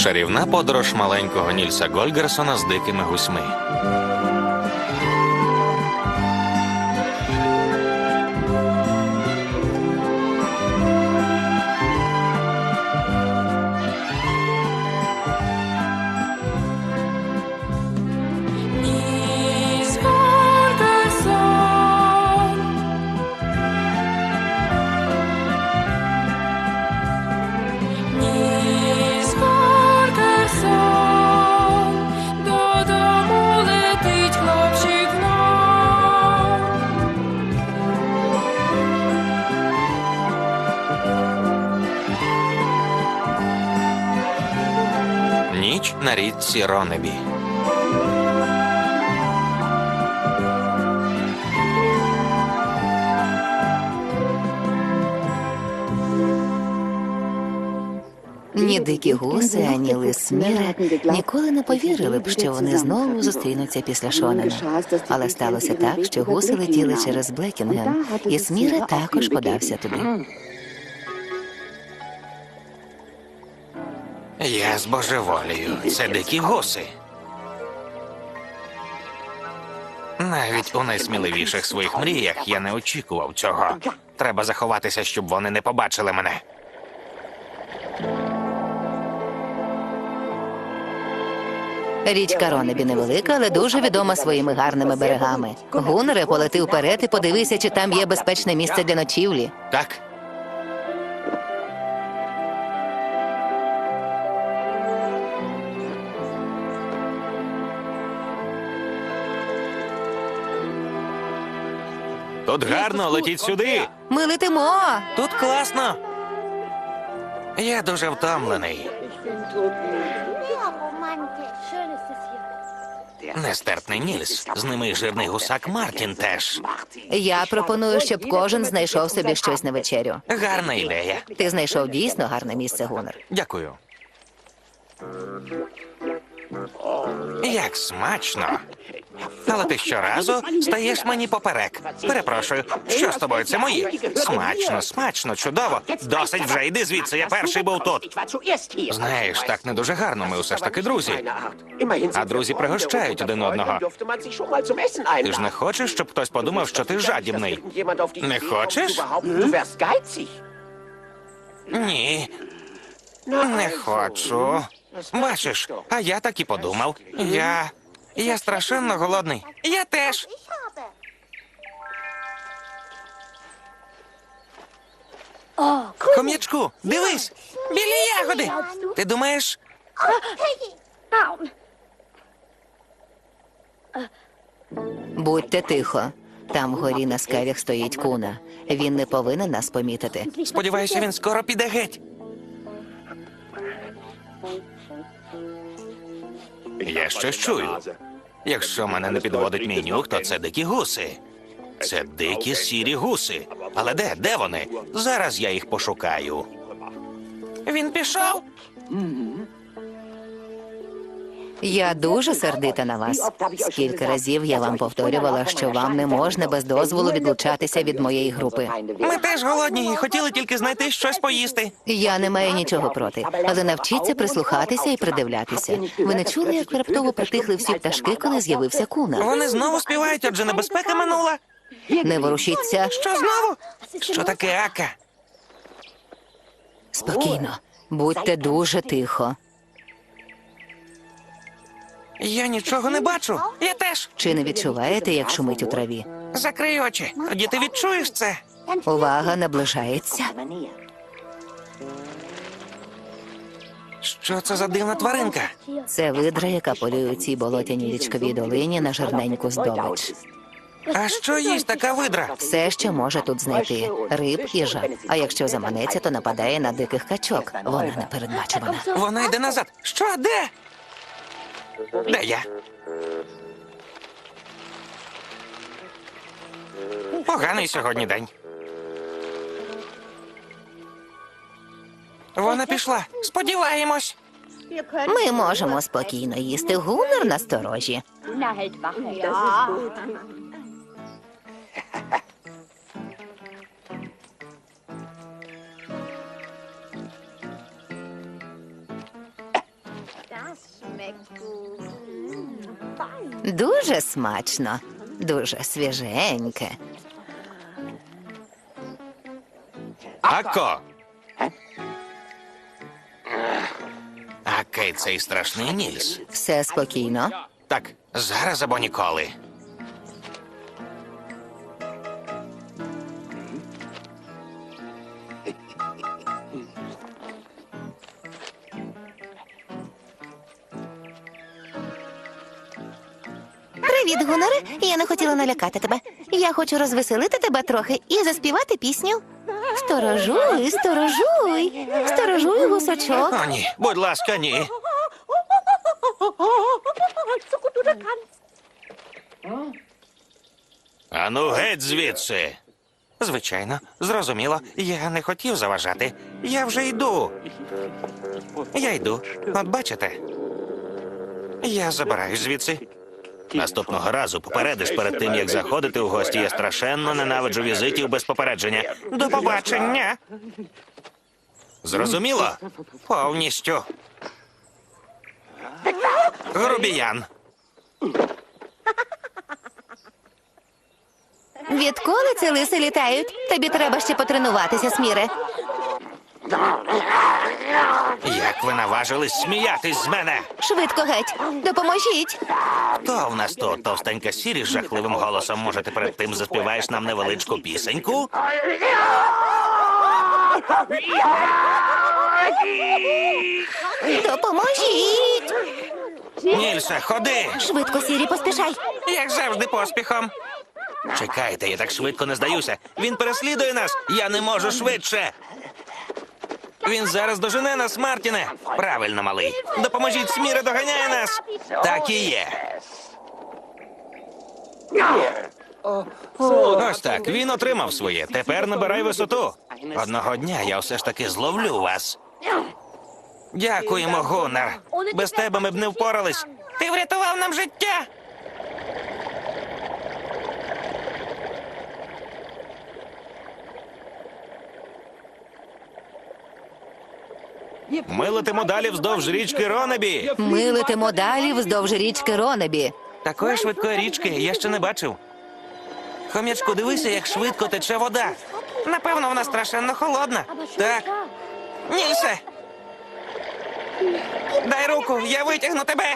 Шарівна подорож маленького Нільса Гольгерсона з дикими гусьми. Ніч на річці Ронебі. Ні дикі гуси, ані лис Сміра ніколи не повірили б, що вони знову зустрінуться після Шонена. Але сталося так, що гуси летіли через Блекінген, і Сміра також подався туди. Я збожеволію. Це дикі гуси. Навіть у найсміливіших своїх мріях я не очікував цього. Треба заховатися, щоб вони не побачили мене. Річка Ронебі невелика, але дуже відома своїми гарними берегами. Гунере, полети вперед і подивися, чи там є безпечне місце для ночівлі. Так? Тут гарно, летіть сюди. Ми летимо. Тут класно. Я дуже втомлений. Нестерпний Нільс. З ними й жирний гусак Мартін теж. Я пропоную, щоб кожен знайшов собі щось на вечерю. Гарна ідея. Ти знайшов дійсно гарне місце, Гунер. Дякую. Як смачно. Але ти щоразу стаєш мені поперек. Перепрошую, що з тобою? Це мої. Смачно, смачно, чудово. Досить вже йди звідси, я перший був тут. Знаєш, так не дуже гарно, ми усе ж таки друзі. А друзі пригощають один одного. Ти ж не хочеш, щоб хтось подумав, що ти жадібний? Не хочеш? Ні, не хочу. Бачиш, а я так і подумав. Я. Я страшенно голодний. Я теж. Хом'ячку, дивись! Білі ягоди! Ти думаєш, Будьте тихо. Там вгорі на скелях стоїть куна. Він не повинен нас помітити. сподіваюся, він скоро піде геть. Я щось чую. Якщо мене не підводить мій нюх, то це дикі гуси. Це дикі сірі гуси. Але де? Де вони? Зараз я їх пошукаю. Він пішов? Я дуже сердита на вас. Скільки разів я вам повторювала, що вам не можна без дозволу відлучатися від моєї групи. Ми теж голодні і хотіли тільки знайти щось поїсти. Я не маю нічого проти, але навчіться прислухатися і придивлятися. Ви не чули, як раптово притихли всі пташки, коли з'явився куна? Вони знову співають, адже небезпека минула. Не ворушіться Що знову? Що таке ака? спокійно. Будьте дуже тихо. Я нічого не бачу. Я теж. Чи не відчуваєте, як шумить у траві? Закрий очі. Тоді ти відчуєш це. Увага наближається. Що це за дивна тваринка? Це видра, яка полює у цій болотяній річковій долині на жирненьку здобич. А що їсть така видра? Все, що може тут знайти риб і жаб. А якщо заманеться, то нападає на диких качок. Вона непередбачувана. Вона йде назад. Що? Де? Де я? Поганий сьогодні день. Вона пішла. Сподіваємось. Ми можемо спокійно їсти гунер на смачно, дуже свіженьке. Ако. Акий цей страшний ніс. Все спокійно. Так, зараз або ніколи. Привіт, Гунаре. Я не хотіла налякати тебе. Я хочу розвеселити тебе трохи і заспівати пісню. Сторожуй, сторожуй, сторожуй гусочок. О, ні, будь ласка, ні. Ану, геть звідси. Звичайно, зрозуміло. Я не хотів заважати. Я вже йду. Я йду. От бачите. Я забираюсь звідси. Наступного разу попередиш перед тим, як заходити у гості. Я страшенно ненавиджу візитів без попередження. До побачення. Зрозуміло? Повністю. Грубіян. Відколи ці лиси літають? Тобі треба ще потренуватися, Сміре. Як ви наважились сміятись з мене? Швидко геть. Допоможіть. Хто в нас тут товстенька сірі з жахливим голосом? Може, ти перед тим заспіваєш нам невеличку пісеньку? Допоможіть. Нільсе, ходи! Швидко, Сірі, поспішай. Як завжди, поспіхом. Чекайте, я так швидко не здаюся. Він переслідує нас. Я не можу швидше. Він зараз дожене нас, Мартіне. Правильно, малий. Допоможіть, Сміра доганяє нас. Так і є. Ось так. Він отримав своє. Тепер набирай висоту. Одного дня я все ж таки зловлю вас. Дякуємо, Гуннар. Без тебе ми б не впорались. Ти врятував нам життя. Ми летимо далі вздовж річки Ронебі. Ми летимо далі вздовж річки Ронебі. Такої швидкої річки я ще не бачив. Хом'ячку, дивися, як швидко тече вода. Напевно, вона страшенно холодна. Так. Нільсе! Дай руку, я витягну тебе.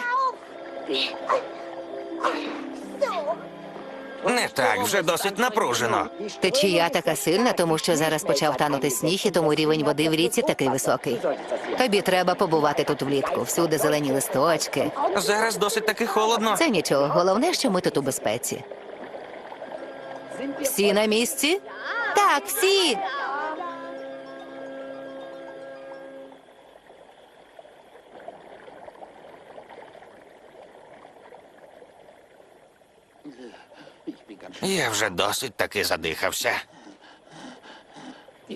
Не так, вже досить напружено. Течія така сильна, тому що зараз почав танути сніг, і тому рівень води в річці такий високий. Тобі треба побувати тут влітку. Всюди зелені листочки. Зараз досить таки холодно. Це нічого. Головне, що ми тут у безпеці. Всі на місці? Так, всі. Я вже досить таки задихався.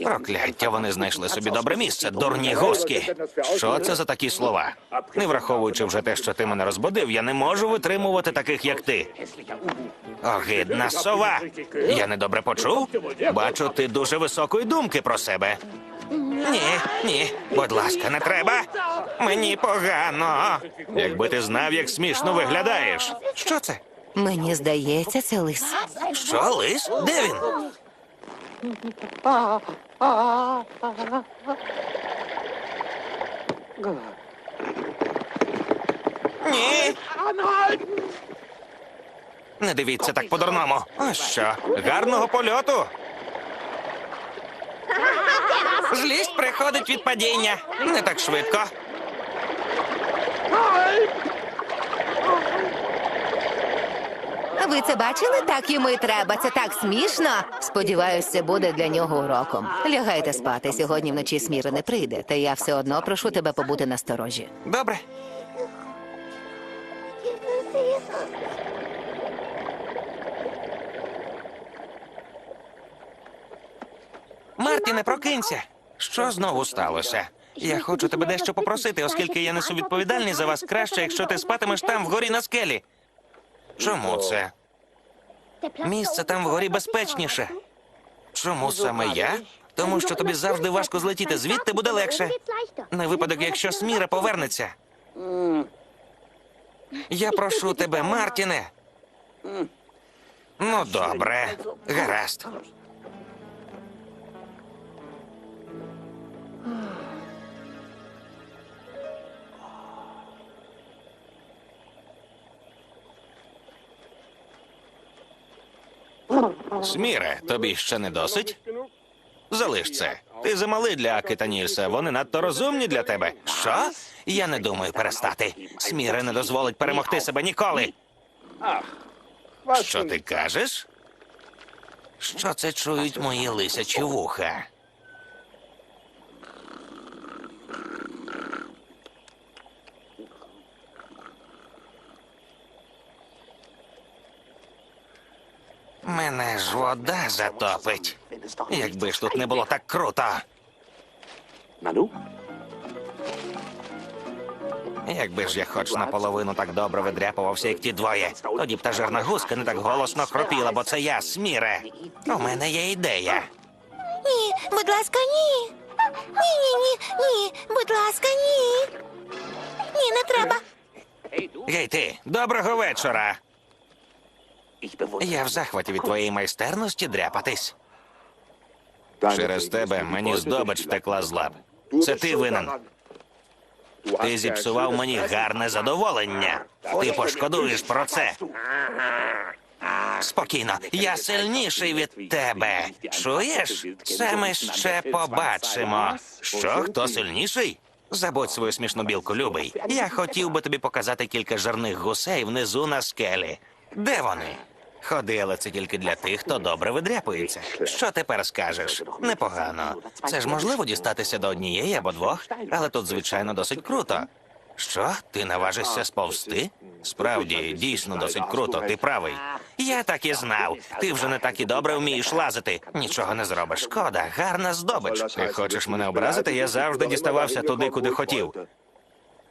Прокляття, вони знайшли собі добре місце, дурні гуски. Що це за такі слова? Не враховуючи вже те, що ти мене розбудив, я не можу витримувати таких, як ти. Огидна сова. Я недобре почув? Бачу, ти дуже високої думки про себе. Ні, ні, будь ласка, не треба. Мені погано. Якби ти знав, як смішно виглядаєш. Що це? Мені здається, це лис. Що, лис? Де він? Ні. Не дивіться так по-дурному. Ось що, гарного польоту. Злість приходить від падіння. Не так швидко. Ви це бачили? Так йому і треба. Це так смішно. Сподіваюсь, це буде для нього уроком. Лягайте спати. Сьогодні вночі сміри не прийде, та я все одно прошу тебе побути насторожі. Добре. Мартіне, прокинься. Що знову сталося? Я хочу тебе дещо попросити, оскільки я несу відповідальність за вас краще, якщо ти спатимеш там вгорі на скелі. Чому це? Місце там вгорі безпечніше. Чому саме я? Тому що тобі завжди важко злетіти. Звідти буде легше. На випадок, якщо Сміра повернеться. Я прошу тебе, Мартіне. Ну, добре, гаразд. Сміре, тобі ще не досить? Залиш це. Ти замалий для Аки та Нільса. Вони надто розумні для тебе. Що? Я не думаю перестати. Сміре не дозволить перемогти себе ніколи. Що ти кажеш? Що це чують мої лисячі вуха? Мене ж вода затопить. Якби ж тут не було так круто. Якби ж я хоч наполовину так добре видряпувався, як ті двоє, тоді б та жирна гуска не так голосно хропіла, бо це я, сміре. У мене є ідея. Ні, будь ласка, ні. Ні, ні, ні, ні. Будь ласка, ні. Ні, не треба. Гей ти, доброго вечора. Я в захваті від твоєї майстерності дряпатись. Через тебе мені здобич втекла з лап. Це ти винен. Ти зіпсував мені гарне задоволення. Ти пошкодуєш про це. Спокійно, я сильніший від тебе. Чуєш? Це ми ще побачимо. Що, хто сильніший? Забудь свою смішну білку, любий. Я хотів би тобі показати кілька жирних гусей внизу на скелі. Де вони? Ходи, але це тільки для тих, хто добре видряпується. Що тепер скажеш? Непогано. Це ж можливо дістатися до однієї або двох, але тут, звичайно, досить круто. Що? Ти наважишся сповзти? Справді, дійсно досить круто, ти правий. Я так і знав. Ти вже не так і добре вмієш лазити. Нічого не зробиш. Шкода, гарна здобич. Ти хочеш мене образити? Я завжди діставався туди, куди хотів.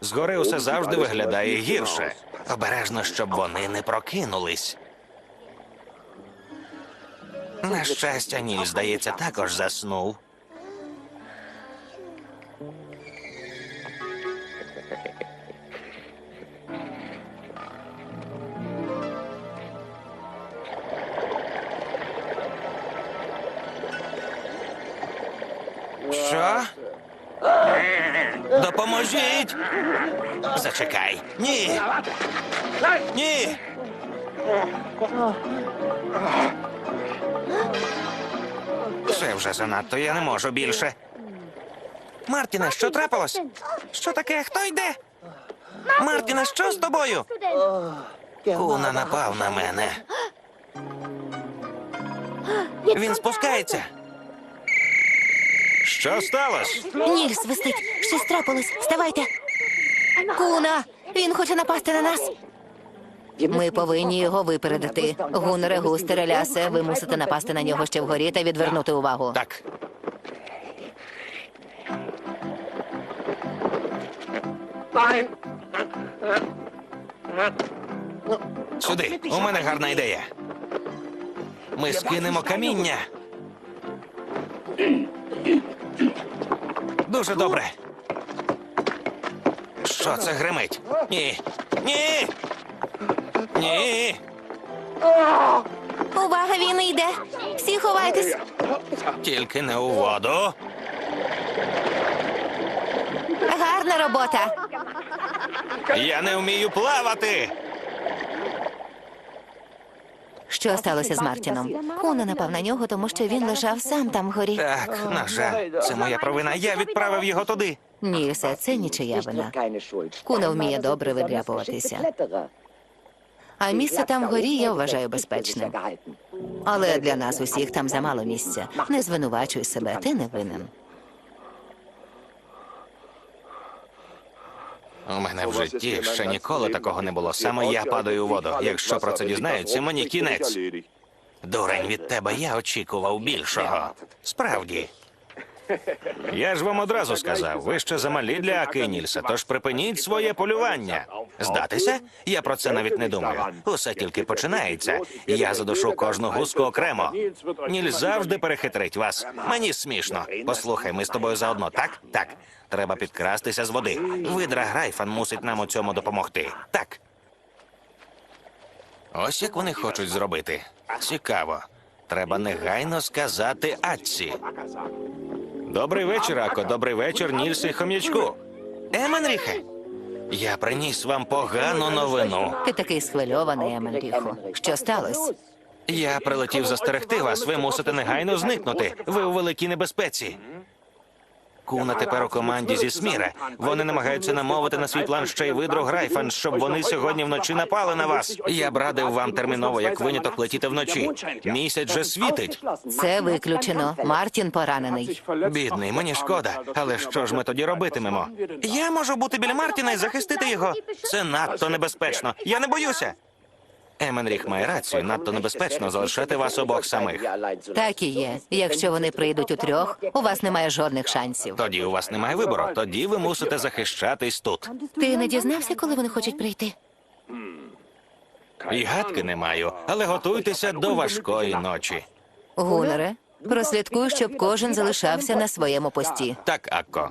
Згори усе завжди виглядає гірше. Обережно, щоб вони не прокинулись. На щастя, Ніль, здається, також заснув. Що? Допоможіть! Зачекай. Ні. Ні. Це вже занадто, я не можу більше. Мартіне, що трапилось? Що таке? Хто йде? Мартіне, що з тобою? Куна напав на мене. Він спускається. Що сталося? Ніг свистить. Щось трапилось. Вставайте. Куна, він хоче напасти на нас. Ми повинні його випередити. Гунере, густере, лясе, ви мусите напасти на нього ще вгорі та відвернути увагу. Так. Сюди. У мене гарна ідея. Ми скинемо каміння. Дуже добре. Що це гримить? Ні. Ні. Ні. Увага, він йде. Всі ховайтесь. Тільки не у воду. Гарна робота. Я не вмію плавати. Що сталося з Мартіном? Куна напав на нього, тому що він лежав сам там вгорі. Так, на жаль, це моя провина. Я відправив його туди. Ні, все це нічия вина. Куна вміє добре видряпуватися. А місце там вгорі я вважаю безпечним. Але для нас усіх там замало місця. Не звинувачуй себе, ти не винен. У мене в житті ще ніколи такого не було. Саме я падаю у воду. Якщо про це дізнаються, мені кінець. Дурень від тебе я очікував більшого. Справді. Я ж вам одразу сказав, ви ще замалі для Акинільса, тож припиніть своє полювання. Здатися? Я про це навіть не думаю. Усе тільки починається. Я задушу кожну гуску окремо. Ніль завжди перехитрить вас. Мені смішно. Послухай, ми з тобою заодно, так? Так. Треба підкрастися з води. Видра Грайфан мусить нам у цьому допомогти. Так. Ось як вони хочуть зробити. Цікаво. Треба негайно сказати Атці. Добрий вечір, Ако. Добрий вечір, Нільсе Хом'ячку. Еменріхе, я приніс вам погану новину. Ти такий схвильований, Еменріху. Що сталося? Я прилетів застерегти вас. Ви мусите негайно зникнути. Ви у великій небезпеці. Куна тепер у команді зі Сміра. Вони намагаються намовити на свій план ще й видру Грайфан, щоб вони сьогодні вночі напали на вас. Я б радив вам терміново, як виняток, летіти вночі. Місяць же світить. Це виключено. Мартін поранений. Бідний, мені шкода. Але що ж ми тоді робитимемо? Я можу бути біля Мартіна і захистити його. Це надто небезпечно. Я не боюся. Еменріх має рацію. Надто небезпечно залишати вас обох самих. Так і є. Якщо вони прийдуть у трьох, у вас немає жодних шансів. Тоді у вас немає вибору. Тоді ви мусите захищатись тут. Ти не дізнався, коли вони хочуть прийти? І гадки не маю, але готуйтеся до важкої ночі. Гунере, прослідкуй, щоб кожен залишався на своєму пості. Так, Акко.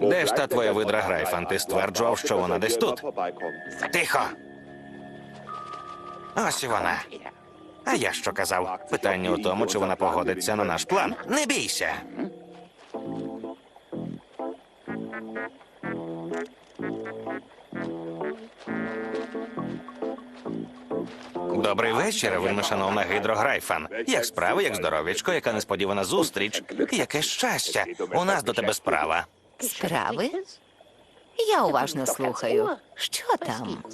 Де ж та твоя видра Грайфан? Ти стверджував, що вона десь тут. Тихо. Ось і вона. А я що казав? Питання у тому, чи вона погодиться на наш план. Не бійся. Добрий вечір, вельми шановна Гідро Грайфан. Як справи, як здоров'ячко, яка несподівана зустріч. Яке щастя. У нас до тебе справа. Справи? Я уважно слухаю. Що там?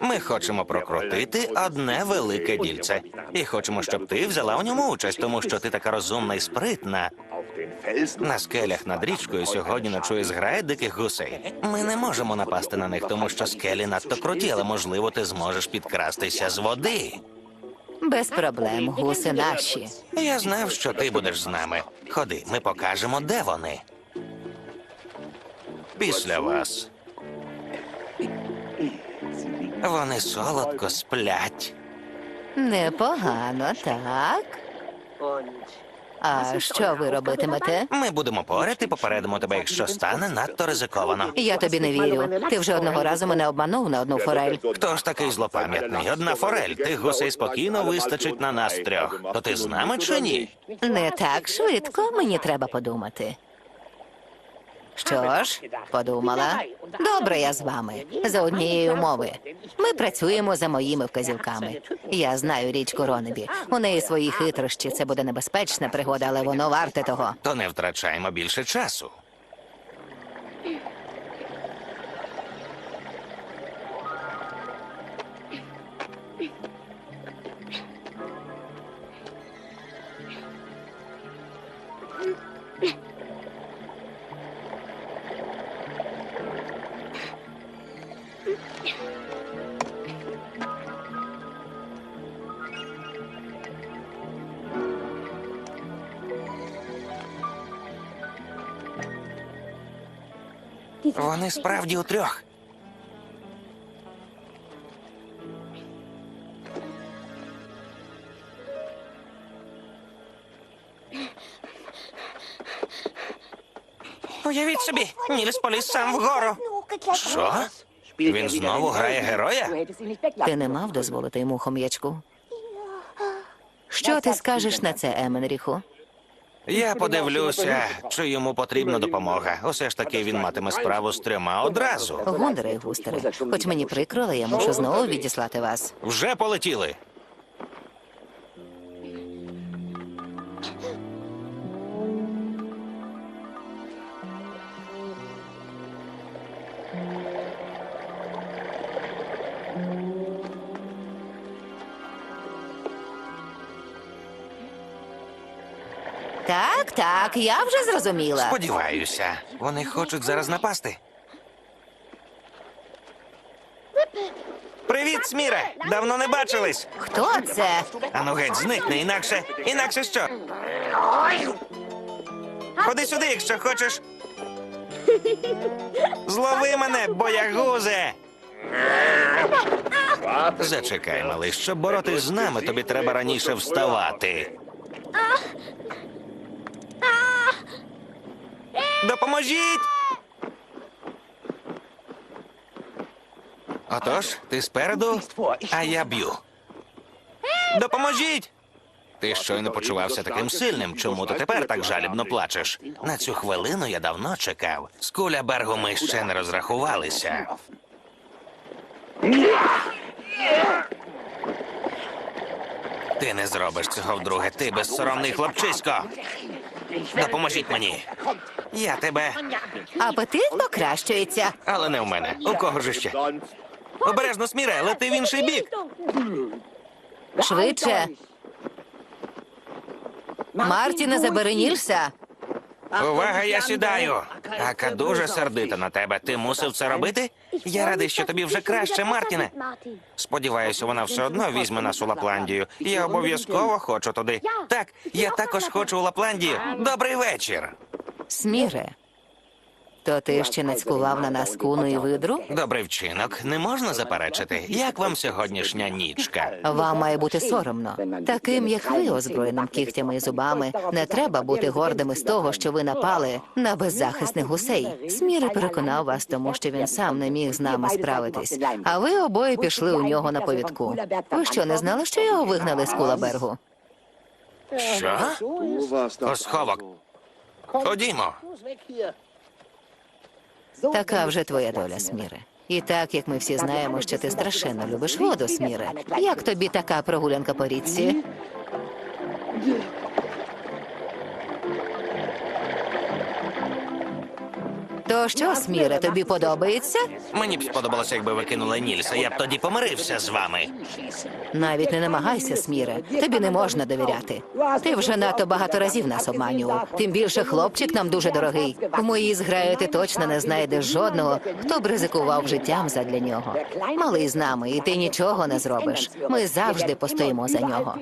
Ми хочемо прокрутити одне велике дільце. І хочемо, щоб ти взяла у ньому участь, тому що ти така розумна і спритна. На скелях над річкою сьогодні ночує зграє диких гусей. Ми не можемо напасти на них, тому що скелі надто круті, але можливо ти зможеш підкрастися з води. Без проблем, гуси наші. Я знав, що ти будеш з нами. Ходи, ми покажемо, де вони. Після вас. Вони солодко сплять. Непогано, так? А що ви робитимете? Ми будемо поряд і попередимо тебе, якщо стане надто ризиковано. Я тобі не вірю. Ти вже одного разу мене обманув на одну форель. Хто ж такий злопам'ятний? Одна форель. Тих гусей спокійно вистачить на нас трьох. То ти з нами чи ні? Не так швидко, мені треба подумати. Що ж, подумала. Добре, я з вами. За однієї умови. Ми працюємо за моїми вказівками. Я знаю річку Ронебі. У неї свої хитрощі. Це буде небезпечна пригода, але воно варте того. То не втрачаємо більше часу. Вони справді у трьох. Уявіть собі, Нільс поліз сам вгору. Що? Він знову грає героя? Ти не мав дозволити йому хом'ячку? Що ти скажеш на це, Еменріху? Я подивлюся, чи йому потрібна допомога. Усе ж таки він матиме справу з трьома одразу. Гундери і густери, хоч мені прикро, але я мушу знову відіслати вас. Вже полетіли. Так, так, я вже зрозуміла. Сподіваюся, вони хочуть зараз напасти. Привіт, Сміре! Давно не бачились. Хто це? Ану геть, зникни, інакше. Інакше що? Ходи сюди, якщо хочеш. Злови мене, боягузе! Зачекай, малий, щоб боротись з нами, тобі треба раніше вставати. Допоможіть! Отож, ти спереду, а я б'ю. Допоможіть! Ти щойно почувався таким сильним. Чому ти тепер так жалібно плачеш? На цю хвилину я давно чекав. З куля Бергу ми ще не розрахувалися. Ти не зробиш цього вдруге. Ти безсоромний хлопчисько. Допоможіть мені. Я тебе, Апетит покращується. але не в мене. У кого ж ще? Обережно, сміре, лети в інший бік. Швидше. Мартіне, забери Нільса. Увага, я сідаю. Ака дуже сердита на тебе. Ти мусив це робити? Я радий, що тобі вже краще, Мартіне. Сподіваюся, вона все одно візьме нас у Лапландію. Я обов'язково хочу туди. Так, я також хочу у Лапландію. Добрий вечір. Сміре. То ти ще нацькував на нас куну і видру? Добрий вчинок. Не можна заперечити. Як вам сьогоднішня нічка? Вам має бути соромно. Таким, як ви, озброєним кігтями і зубами, не треба бути гордими з того, що ви напали на беззахисних гусей. Сміри переконав вас, тому що він сам не міг з нами справитись. А ви обоє пішли у нього на повідку. Ви що, не знали, що його вигнали з Кулабергу? Що? У сховок. Ходімо. Така вже твоя доля, Сміре. І так, як ми всі знаємо, що ти страшенно любиш воду, Сміре. Як тобі така прогулянка по річці? То що, Сміре, тобі подобається? Мені б сподобалося, якби ви кинули Нільса. Я б тоді помирився з вами. Навіть не намагайся, Сміре. Тобі не можна довіряти. Ти вже надто багато разів нас обманював. Тим більше хлопчик нам дуже дорогий. У моїй зграї ти точно не знайдеш жодного, хто б ризикував життям задля нього. Малий з нами, і ти нічого не зробиш. Ми завжди постоїмо за нього.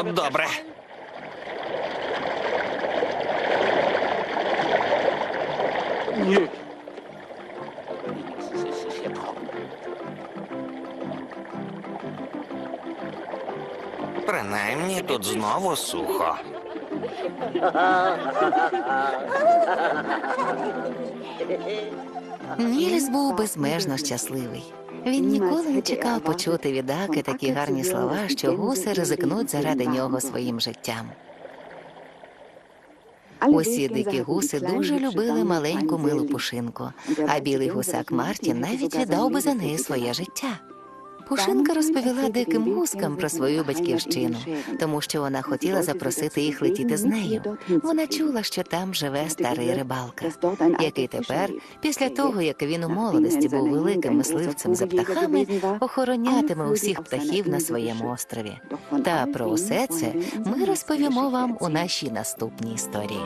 Добре. Принаймні тут знову сухо. Нільс був безмежно щасливий. Він ніколи не чекав почути від Аки такі гарні слова, що гуси ризикнуть заради нього своїм життям. Усі дикі гуси дуже любили маленьку милу пушинку, а білий гусак Мартін навіть віддав би за неї своє життя. Пушинка розповіла диким гускам про свою батьківщину, тому що вона хотіла запросити їх летіти з нею. Вона чула, що там живе старий рибалка, який тепер, після того як він у молодості був великим мисливцем за птахами, охоронятиме усіх птахів на своєму острові. Та про усе це ми розповімо вам у нашій наступній історії.